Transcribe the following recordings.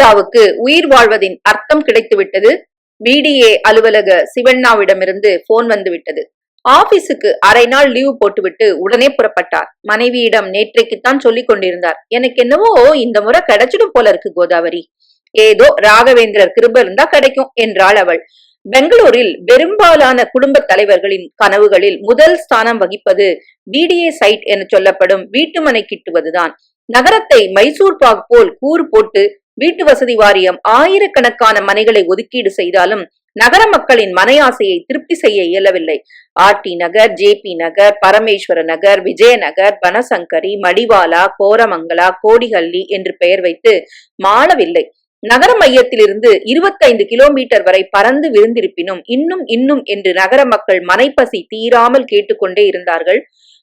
சுந்தராவுக்கு உயிர் வாழ்வதின் அர்த்தம் கிடைத்துவிட்டது. பிடிஏ அலுவலக சிவண்ணாவிடமிருந்து போன் வந்துவிட்டது. ஆபீஸுக்கு அரை நாள் லீவு போட்டுவிட்டு உடனே புறப்பட்டார். மனைவியிடம் நேற்றைக்குத்தான் சொல்லிக் கொண்டிருந்தார். எனக்கு என்னவோ இந்த முறை கிடைச்சிடும் போல இருக்கு கோதாவரி. ஏதோ ராகவேந்திரர் கிருப இருந்தா கிடைக்கும் என்றாள் அவள். பெங்களூரில் பெரும்பாலான குடும்ப தலைவர்களின் கனவுகளில் முதல் ஸ்தானம் வகிப்பது பிடிஏ சைட் என சொல்லப்படும் வீட்டுமனை கிட்டுவதுதான். நகரத்தை மைசூர் பாக் போல் கூறு போட்டு வீட்டு வசதி வாரியம் ஆயிரக்கணக்கான மனைகளை ஒதுக்கீடு செய்தாலும் நகர மக்களின் மனையாசையை திருப்தி செய்ய இயலவில்லை. RT Nagar J P Nagar Parameshwara Nagar Vijayanagar Banashankari Madiwala Koramangala Kodihalli என்று பெயர் வைத்து மாளவில்லை. நகர மையத்திலிருந்து இருபத்தைந்து கிலோமீட்டர் வரை பறந்து விருந்திருப்பினும் இன்னும் இன்னும் என்று நகர மக்கள் மனைப்பசி தீராமல் கேட்டுக்கொண்டே இருந்தார்கள்.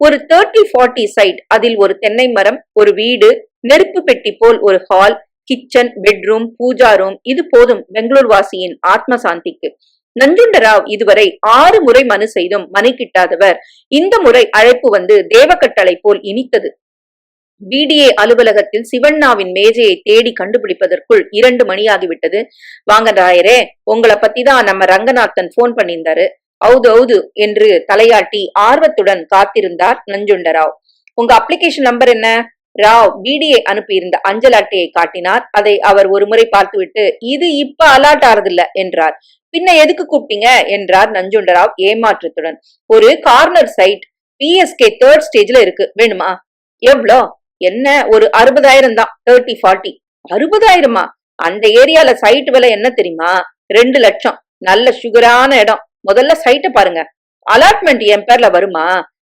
ஒரு தேர்ட்டி ஃபார்ட்டி சைட் அதில் ஒரு தென்னை மரம் ஒரு வீடு நெருப்பு பெட்டி போல் ஒரு hall kitchen bedroom puja room இது போதும் பெங்களூர் வாசியின் ஆத்ம சாந்திக்கு நஞ்சுண்டராவ் இதுவரை ஆறு முறை மனு செய்தும் மனு கிட்டாதவர். இந்த முறை அழைப்பு வந்து தேவக்கட்டளை போல் இனித்தது. பிடிஏ அலுவலகத்தில் சிவண்ணாவின் மேஜையை தேடி கண்டுபிடிப்பதற்குள் இரண்டு மணியாகிவிட்டது வாங்க ராயரே உங்களை பத்தி தான் நம்ம ரங்கநாதன் போன் பண்ணியிருந்தாரு. அவுது அவுது என்று தலையாட்டி ஆர்வத்துடன் காத்திருந்தார் நஞ்சுண்டராவ். உங்க அப்ளிகேஷன் நம்பர் என்ன? ராவ் பிடிஏ அனுப்பியிருந்த அஞ்சல் அட்டையை காட்டினார். அதை அவர் ஒருமுறை பார்த்துவிட்டு இது இப்ப அலாட் ஆறதில்ல என்றார். பின்ன எதுக்கு கூப்பிட்டீங்க? என்றார் நஞ்சுண்டராவ் ஏமாற்றத்துடன். ஒரு கார்னர் சைட் பிஎஸ்கே தேர்ட் ஸ்டேஜ்ல இருக்கு. வேணுமா? எவ்வளோ என்ன? ஒரு அறுபதாயிரம் தான். தேர்ட்டி ஃபார்ட்டி அறுபதாயிரமா? அந்த ஏரியால சைட் விலை என்ன தெரியுமா? ரெண்டு லட்சம். நல்ல சுகரான இடம். முதல்ல சைட்டை பாருங்க. அலாட்மெண்ட் என் பேர்ல வருமா?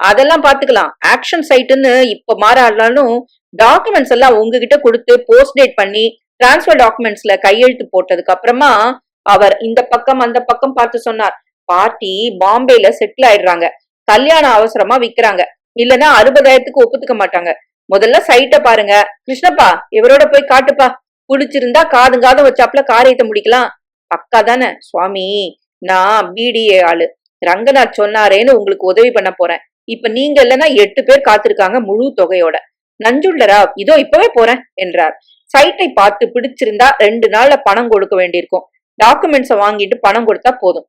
அதெல்லாம் பாத்துக்கலாம். ஆக்ஷன் சைட்டுன்னு இப்ப மாறாலும் டாக்குமெண்ட்ஸ் எல்லாம் உங்ககிட்ட கொடுத்து போஸ்ட் டேட் பண்ணி டிரான்ஸ்பர் டாக்குமெண்ட்ஸ்ல கையெழுத்து போட்டதுக்கு அப்புறமா அவர் இந்த பக்கம் அந்த பக்கம் பார்த்து சொன்னார். பார்ட்டி பாம்பேல செட்டில் ஆயிடுறாங்க. கல்யாணம் அவசரமா விக்கிறாங்க. இல்லனா அறுபதாயிரத்துக்கு ஒப்புத்துக்க மாட்டாங்க. முதல்ல சைட்டை பாருங்க. கிருஷ்ணப்பா இவரோட போய் காட்டுப்பா. புடிச்சிருந்தா காது காதம் வச்சாப்ல காரியத்தை முடிக்கலாம். பக்கா தானே சுவாமி. நான் பிடிஏ ஆளு. ரங்கநாத் சொன்னாரேன்னு உங்களுக்கு உதவி பண்ண போறேன். இப்ப நீங்க இல்லைன்னா எட்டு பேர் காத்திருக்காங்க முழு தொகையோட. நஞ்சுள்ளரா? இதோ இப்பவே போறேன் என்றார். சைட்டை பார்த்து பிடிச்சிருந்தா ரெண்டு நாள்ல பணம் கொடுக்க வேண்டியிருக்கும். டாக்குமெண்ட்ஸை வாங்கிட்டு பணம் கொடுத்தா போதும்.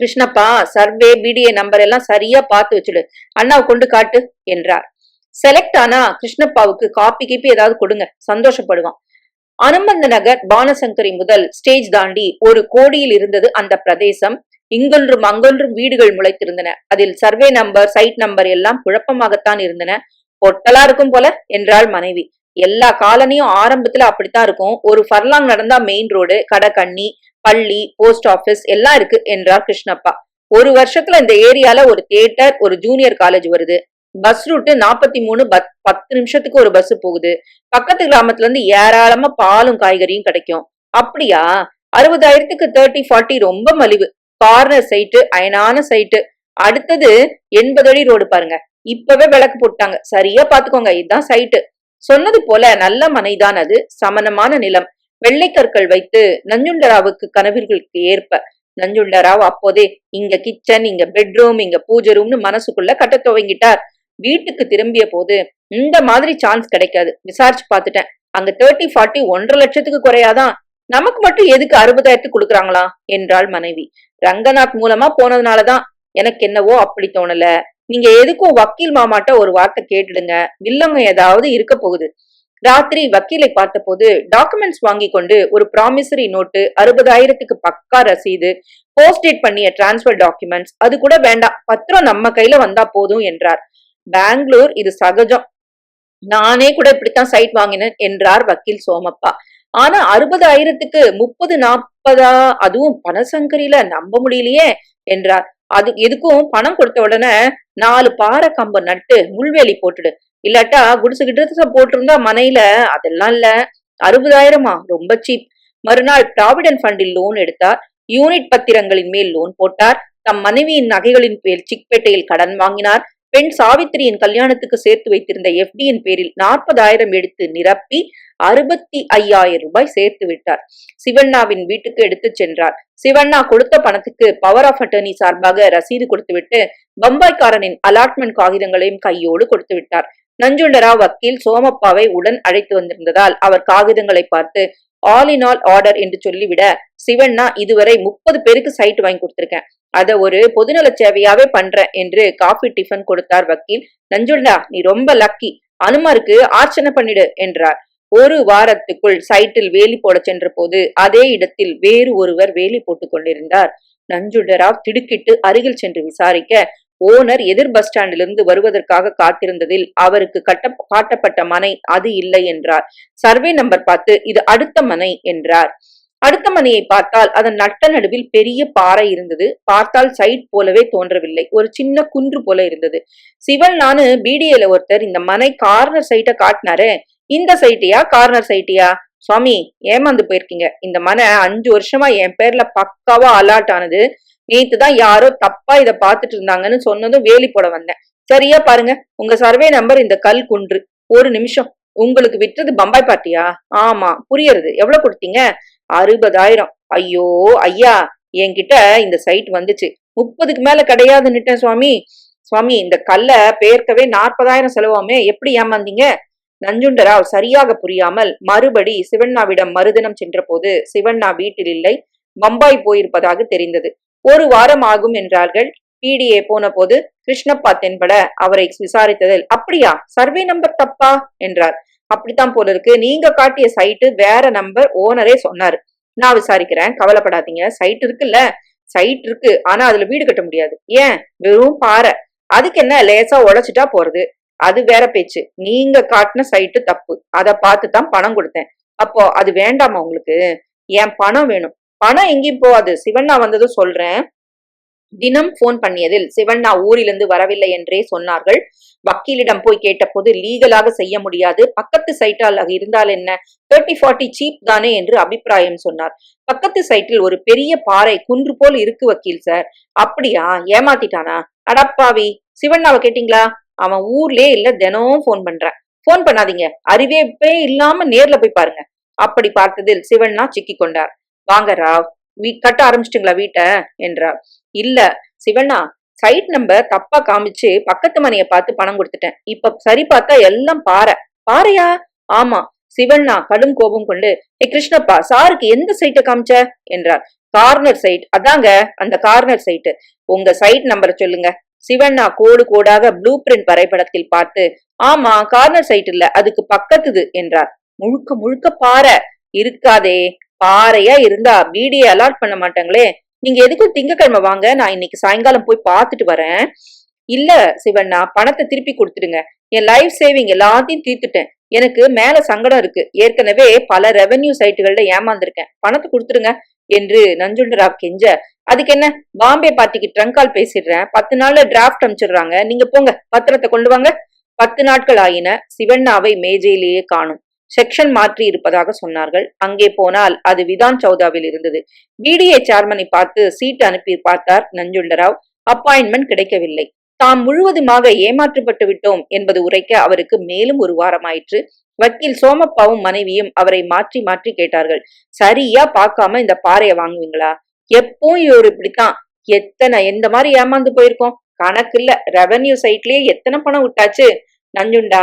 கிருஷ்ணப்பா சர்வே பிடிஏ நம்பர் எல்லாம் சரியா பார்த்து வச்சுடு. அண்ணாவை கொண்டு காட்டு என்றார். செலக்ட் ஆனா கிருஷ்ணப்பாவுக்கு காப்பி கீப்பி ஏதாவது கொடுங்க. சந்தோஷப்படுவான். அனுமந்த நகர் பானசங்கரி முதல் ஸ்டேஜ் தாண்டி ஒரு கோடியில் இருந்தது அந்த பிரதேசம். இங்கொன்றும் அங்கொன்றும் வீடுகள் முளைத்திருந்தன. அதில் சர்வே நம்பர் சைட் நம்பர் எல்லாம் குழப்பமாகத்தான் இருந்தன. பொட்டலா இருக்கும் போல என்றாள் மனைவி. எல்லா காலனியும் ஆரம்பத்துல அப்படித்தான் இருக்கும். ஒரு ஃபர்லாங் நடந்தா மெயின் ரோடு கடை கண்ணி பள்ளி போஸ்ட் ஆபீஸ் எல்லாம் இருக்கு என்றார் கிருஷ்ணப்பா. ஒரு வருஷத்துல இந்த ஏரியால ஒரு தியேட்டர் ஒரு ஜூனியர் காலேஜ் வருது. பஸ் ரூட்டு நாற்பத்தி மூணு பத்து நிமிஷத்துக்கு ஒரு பஸ் போகுது. பக்கத்து கிராமத்துல இருந்து ஏராளமா பாலும் காய்கறியும் கிடைக்கும். அப்படியா? அறுபதாயிரத்துக்கு தேர்ட்டி ஃபார்ட்டி ரொம்ப மலிவு. கார்னர் சைட்டு அயனான சைட்டு அடுத்தது எண்பது அடி ரோடு பாருங்க. இப்பவே விளக்கு போட்டாங்க. சரியா பாத்துக்கோங்க. இதுதான் சைட்டு சொன்னது போல நல்ல மனைதான் அது. சமனமான நிலம். வெள்ளைக்கற்கள் வைத்து நஞ்சுண்டராவுக்கு கனவிற்கு ஏற்ப. நஞ்சுண்டராவ் அப்போதே இங்க கிச்சன் இங்க பெட்ரூம் இங்க பூஜை ரூம்னு மனசுக்குள்ள கட்ட துவங்கிட்டார். வீட்டுக்கு திரும்பிய போது இந்த மாதிரி சான்ஸ் கிடைக்காது. விசாரிச்சு பார்த்துட்டேன் அங்க தேர்ட்டி ஃபார்ட்டி ஒன்றரை லட்சத்துக்கு குறையாதான். நமக்கு மட்டும் எதுக்கு அறுபதாயிரத்துக்கு கொடுக்குறாங்களா? என்றாள் மனைவி. ரங்கநாத் மூலமா போனதுனாலதான் எனக்கு என்னவோ அப்படி தோணல. நீங்க எதுக்கும் வக்கீல் மாமாட்ட ஒரு வார்த்தை கேட்டுடுங்க. வில்லங்க ஏதாவது இருக்க போகுது. ராத்திரி வக்கீலை பார்த்தபோது டாக்குமெண்ட்ஸ் வாங்கி கொண்டு ஒரு ப்ராமிசரி நோட்டு அறுபதாயிரத்துக்கு பக்கா ரசீது போஸ்டேட் பண்ணிய டிரான்ஸ்பர் டாக்குமெண்ட்ஸ் அது கூட வேண்டாம். பத்திரம் நம்ம கையில வந்தா போதும் என்றார். பெங்களூர் இது சகஜம். நானே கூட இப்படித்தான் சைட் வாங்கினேன் என்றார் வக்கீல் சோமப்பா. ஆனா அறுபதாயிரத்துக்கு முப்பது நாற்பதா அதுவும் பணசங்கரியில நம்ப முடியலையே என்றார். அது எதுக்கும் பணம் கொடுத்த உடனே நாலு பாறை கம்பு நட்டு முள்வேலி போட்டுடு. இல்லாட்டா குடிசு கிட்ட போட்டிருந்தா மனையில அதெல்லாம் இல்ல. அறுபதாயிரமா? ரொம்ப சீப் மறுநாள் ப்ராவிடன்ட் ஃபண்டில் லோன் எடுத்தார். யூனிட் பத்திரங்களின் மேல் லோன் போட்டார். தம் மனைவியின் நகைகளின் பேர் சிக்பேட்டையில் கடன் வாங்கினார். பெண் சாவித்திரியின் கல்யாணத்துக்கு சேர்த்து வைத்திருந்த எஃப்டியின் பேரில் நாற்பதாயிரம் எடுத்து நிரப்பி அறுபத்தி ஐயாயிரம் ரூபாய் சேர்த்து விட்டார். சிவண்ணாவின் வீட்டுக்கு எடுத்துச் சென்றார். சிவண்ணா கொடுத்த பணத்துக்கு பவர் ஆஃப் அட்டர்னி சார்பாக ரசீது கொடுத்துவிட்டு பம்பாய்க்காரனின் அலாட்மெண்ட் காகிதங்களையும் கையோடு கொடுத்து விட்டார். நஞ்சுண்டரா வக்கீல் சோமப்பாவை உடன் அழைத்து வந்திருந்ததால் அவர் காகிதங்களை பார்த்து ஆல் இன் ஆல் ஆர்டர் என்று சொல்லிவிட சிவண்ணா இதுவரை முப்பது பேருக்கு சைட் வாங்கி கொடுத்துருக்கேன். அதை ஒரு பொதுநல சேவையாவே பண்றேன் என்று காஃபி டிஃபன் கொடுத்தார் வக்கீல். நஞ்சுண்டா நீ ரொம்ப லக்கி அனுமாருக்கு ஆர்ச்சனை பண்ணிடு என்றார். ஒரு வாரத்துக்குள் சைட்டில் வேலி போட சென்ற போது அதே இடத்தில் வேறு ஒருவர் வேலி போட்டுக் கொண்டிருந்தார். நஞ்சுண்டராவ் திடுக்கிட்டு அருகில் சென்று விசாரிக்க ஓனர் எதிர் பஸ் ஸ்டாண்டிலிருந்து வருவதற்காக காத்திருந்ததில் அவருக்கு கட்ட காட்டப்பட்ட மனை அது இல்லை என்றார். சர்வே நம்பர் பார்த்து இது அடுத்த மனை என்றார். அடுத்த மனையை பார்த்தால் அதன் நட்ட நடுவில் பெரிய பாறை இருந்தது. பார்த்தால் சைட் போலவே தோன்றவில்லை. ஒரு சின்ன குன்று போல இருந்தது. சிவன் நானு பிடிஏல ஒருத்தர் இந்த மனை கார்னர் சைட்டை காட்டினாரு இந்த சைட்டியா கார்னர் சைட்டியா? சுவாமி ஏமாந்து போயிருக்கீங்க. இந்த மனை அஞ்சு வருஷமா என் பேர்ல பக்காவா அலாட் ஆனது. நேத்து தான் யாரோ தப்பா இதை பார்த்துட்டு இருந்தாங்கன்னு சொன்னதும் வேலி போட வந்தேன். சரியா பாருங்க உங்க சர்வே நம்பர் இந்த கல் குன்று. ஒரு நிமிஷம். உங்களுக்கு விற்றது பம்பாய் பார்ட்டியா ஆமா புரியறது. எவ்வளவு கொடுத்தீங்க? அறுபதாயிரம். ஐயோ ஐயா என்கிட்ட இந்த சைட் வந்துச்சு. முப்பதுக்கு மேல கிடையாதுன்னுட்டேன் சுவாமி. சுவாமி இந்த கல்ல பேர்க்கவே நாற்பதாயிரம் செலவாமே. எப்படி ஏமாந்தீங்க? நஞ்சுண்டராவ் சரியாக புரியாமல் மறுபடி சிவண்ணாவிடம் மறுதினம் சென்றபோது சிவண்ணா வீட்டில் இல்லை பம்பாய் போயிருப்பதாக தெரிந்தது. ஒரு வாரம் ஆகும் என்றார்கள். பிடிஏ போன போது கிருஷ்ணப்பா தென்பட அவரை விசாரித்ததில் அப்படியா? சர்வே நம்பர் தப்பா? என்றார். அப்படித்தான் போல இருக்கு. நீங்க காட்டிய சைட்டு வேற நம்பர் ஓனரே சொன்னாரு. நான் விசாரிக்கிறேன். கவலைப்படாதீங்க. சைட் இருக்குல்ல? சைட் இருக்கு. ஆனா அதுல வீடு கட்ட முடியாது. ஏன்? வெறும் பாறை. அதுக்கு என்ன? லேசா உழைச்சிட்டா போறது. அது வேற பேச்சு. நீங்க காட்டின சைட்டு தப்பு. அதை பார்த்து தான் பணம் கொடுத்தேன். அப்போ அது வேண்டாமா உங்களுக்கு? என் பணம் வேணும்? பணம் எங்கேயும் போகாது. சிவண்ணா வந்ததும் சொல்றேன். தினம் போன் பண்ணியதில் சிவண்ணா ஊரிலிருந்து வரவில்லை என்றே சொன்னார்கள். வக்கீலிடம் போய் கேட்டபோது லீகலாக செய்ய முடியாது. பக்கத்து சைட்டால் இருந்தால் என்ன? தேர்ட்டி ஃபார்ட்டி சீப் தானே என்று அபிப்பிராயம் சொன்னார். பக்கத்து சைட்டில் ஒரு பெரிய பாறை குன்று போல் இருக்கு வக்கீல் சார் அப்படியா? ஏமாத்திட்டானா? அடப்பாவி! சிவண்ணாவை கேட்டீங்களா? அவன் ஊர்லயே இல்ல தினமும் போன் பண்றேன். போன் பண்ணாதீங்க. அறிவேப்பே இல்லாம நேர்ல போய் பாருங்க. அப்படி பார்த்ததில் சிவண்ணா சிக்கி கொண்டார். வாங்க ராவ். வீ கட்ட ஆரம்பிச்சிட்டுங்களா வீட்டை? என்றார் இல்ல சிவண்ணா சைட் நம்பர் தப்பா காமிச்சு பக்கத்து மனைய பார்த்து பணம் கொடுத்துட்டேன். இப்ப சரி பார்த்தா எல்லாம் பாறை. பாறையா? ஆமா. சிவண்ணா கடும் கோபம் கொண்டு ஏ கிருஷ்ணப்பா சாருக்கு எந்த சைட்டை காமிச்ச? என்றார் கார்னர் சைட் அதாங்க அந்த கார்னர் சைட்டு உங்க சைட் நம்பரை சொல்லுங்க. சிவண்ணா கோடு கோடாக ப்ளூ பிரிண்ட் வரைபடத்தில் பார்த்து ஆமா கார்னர் சைட் இல்ல அதுக்கு பக்கத்துது. என்றார். முழுக்க முழுக்க பாறை. இருக்காதே. பாறையா இருந்தா வீடியோ அலாட் பண்ண மாட்டாங்களே. நீங்க எதுக்கும் திங்கக்கிழமை வாங்க நான் இன்னைக்கு சாயங்காலம் போய் பார்த்துட்டு வரேன். இல்ல சிவண்ணா பணத்தை திருப்பி கொடுத்துடுங்க. என் லைஃப் சேவிங் எல்லாத்தையும் தீர்த்துட்டேன். எனக்கு மேல சங்கடம் இருக்கு. ஏற்கனவே பல ரெவென்யூ சைட்டுகள்ல ஏமாந்துருக்கேன். பணத்தை கொடுத்துருங்க என்று நஞ்சுண்டராவ் கெஞ்ச. அதுக்கு என்ன? பாம்பே பார்ட்டிக்கு ட்ரங்க் கால் பேசிடுறேன். பத்து நாள்ல டிராஃப்ட் அனுப்பிச்சிடுறாங்க நீங்க போங்க பத்திரத்தை கொண்டு வாங்க. பத்து நாட்கள் ஆயின. சிவண்ணாவை மேஜையிலேயே காணும். செக்ஷன் மாற்றி இருப்பதாக சொன்னார்கள். அங்கே போனால் அது விதான் சௌதாவில் இருந்தது. பிடிஏ சேர்மனை பார்த்து சீட் அனுப்பி பார்த்தார் நஞ்சுண்டராவ். அப்பாயின்மெண்ட் கிடைக்கவில்லை. தாம் முழுவதுமாக ஏமாற்றப்பட்டு விட்டோம் என்பது உரைக்க அவருக்கு மேலும் ஒரு வாரமாயிற்று. வக்கீல் சோமப்பாவும் மனைவியும் அவரை மாற்றி மாற்றி கேட்டார்கள். சரியா பார்க்காம இந்த பாறையை வாங்குவீங்களா? எப்பவும் இவர் இப்படித்தான்? எத்தனை எந்த மாதிரி ஏமாந்து போயிருக்கோம்? கணக்கு இல்ல. ரெவன்யூ சைட்லயே எத்தனை பணம் விட்டாச்சு? நஞ்சுண்டா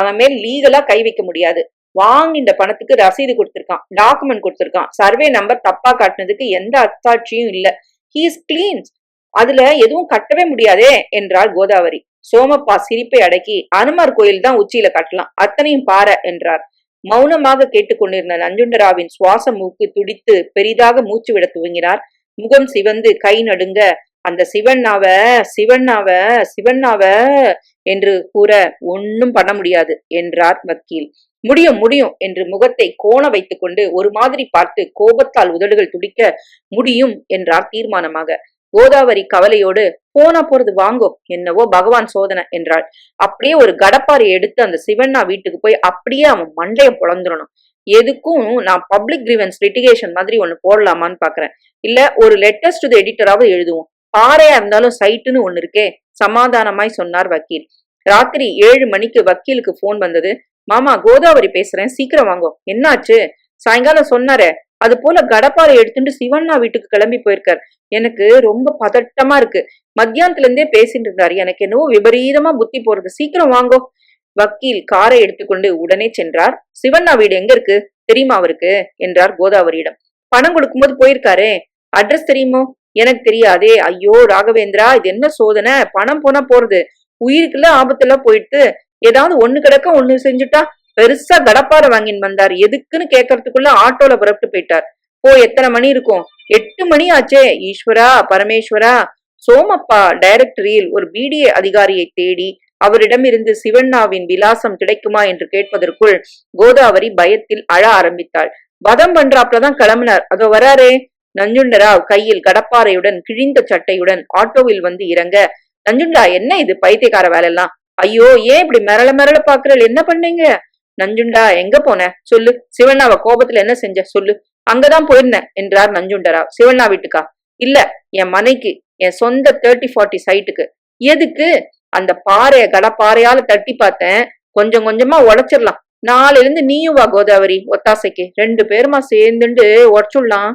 அவன் மேல் லீகலா கை வைக்க முடியாது. வாங்கின்ற பணத்துக்கு ரசீது கொடுத்திருக்கான் டாக்குமெண்ட் கொடுத்திருக்கான். சர்வே நம்பர் தப்பா காட்டினதுக்கு எந்த அத்தாட்சியும் இல்ல. ஹீஸ் கிளீன்ஸ் அதுல எதுவும் கட்டவே முடியாதே என்றாள் கோதாவரி. சோமப்பா சிரிப்பை அடக்கி அனுமார் கோயில் தான் உச்சியில கட்டலாம் அத்தனையும் பார என்றார். மௌனமாக கேட்டுக்கொண்டிருந்த நஞ்சுண்டராவின் சுவாச மூக்கு துடித்து பெரிதாக மூச்சு விட துவங்கினார். முகம் சிவந்து கை நடுங்க அந்த சிவண்ணாவ சிவண்ணாவ சிவண்ணாவ என்று கூற ஒன்னும் பண்ண முடியாது என்றார் வக்கீல். முடியும் முடியும் என்று முகத்தை கோண வைத்துக்கொண்டு ஒரு மாதிரி பார்த்து கோபத்தால் உதடுகள் துடிக்க முடியும் என்றார் தீர்மானமாக. கோதாவரி கவலையோடு போனா போறது வாங்கோ என்னவோ பகவான் சோதனை என்றாள். அப்படியே ஒரு கடப்பாறை எடுத்து அந்த சிவண்ணா வீட்டுக்கு போய் அப்படியே அவன் மண்டைய புலந்துடணும் எதுக்கும் நான் பப்ளிக் கிரீவன்ஸ் லிட்டிகேஷன் மாதிரி ஒன்று போடலாமான்னு பாக்குறேன். இல்ல ஒரு லெட்டர்ஸ் டு எடிட்டராவது எழுதுவோம். பாறையா இருந்தாலும் சைட்டுன்னு ஒண்ணு இருக்கே. சமாதானமாய் சொன்னார் வக்கீல். ராத்திரி ஏழு மணிக்கு வக்கீலுக்கு போன் வந்தது. மாமா கோதாவரி பேசுறேன் சீக்கிரம் வாங்கோ. என்னாச்சு? சாயங்காலம் சொன்னாரே. அது போல கடப்பாறை எடுத்துட்டு சிவண்ணா வீட்டுக்கு கிளம்பி போயிருக்கார். எனக்கு ரொம்ப பதட்டமா இருக்கு. மத்தியானத்துல இருந்தே பேசிட்டு இருந்தாரு. எனக்கு என்னவோ விபரீதமா புத்தி போறது. சீக்கிரம் வாங்கோ. வக்கீல் காரை எடுத்துக்கொண்டு உடனே சென்றார். சிவண்ணா வீடு எங்க இருக்கு? தெரியுமா அவருக்கு? என்றார் கோதாவரியிடம். பணம் கொடுக்கும்போது போயிருக்காரே. அட்ரஸ் தெரியுமோ? எனக்கு தெரியாதே. ஐயோ ராகவேந்திரா இது என்ன சோதனை? பணம் போனா போறது. உயிருக்குள்ள ஆபத்தெல்லாம் போயிட்டு ஏதாவது ஒண்ணு கிடக்க ஒண்ணு செஞ்சுட்டா பெருசா கடப்பாரை வாங்கின்னு வந்தார். எதுக்குன்னு கேட்கறதுக்குள்ள ஆட்டோல புறப்பட்டு போயிட்டார். போ எத்தனை மணி இருக்கும்? எட்டு மணி ஆச்சே. ஈஸ்வரா பரமேஸ்வரா சோமப்பா டைரக்டரியில் ஒரு பிடிஏ அதிகாரியை தேடி அவரிடமிருந்து சிவண்ணாவின் விலாசம் கிடைக்குமா என்று கேட்பதற்குள் கோதாவரி பயத்தில் அழ ஆரம்பித்தாள். வதம் பண்றாப்லதான் கிளம்பினார். அதோ வராரே. நஞ்சுண்டராவ் கையில் கடப்பாறையுடன் கிழிந்த சட்டையுடன் ஆட்டோவில் வந்து இறங்க நஞ்சுண்டா என்ன இது? பைத்தியக்கார வேலையெல்லாம். ஐயோ ஏன் இப்படி மிரள மிரள பாக்குறல் என்ன பண்ணீங்க? நஞ்சுண்டா எங்க போன? சொல்லு. சிவண்ணாவ கோபத்துல என்ன செஞ்ச? சொல்லு. அங்கதான் போயிருந்தேன் என்றார் நஞ்சுண்டராவ். சிவண்ணா வீட்டுக்கா? இல்ல என் மனைக்கு என் சொந்த தேர்ட்டி ஃபார்ட்டி சைட்டுக்கு எதுக்கு? அந்த பாறைய கடப்பாறையால தட்டி பார்த்தேன். கொஞ்சம் கொஞ்சமா உடைச்சிடலாம். நாளையில இருந்து நீயும் வா கோதாவரி ஒத்தாசைக்கு. ரெண்டு பேருமா சேர்ந்துண்டு உடச்சுடலாம்.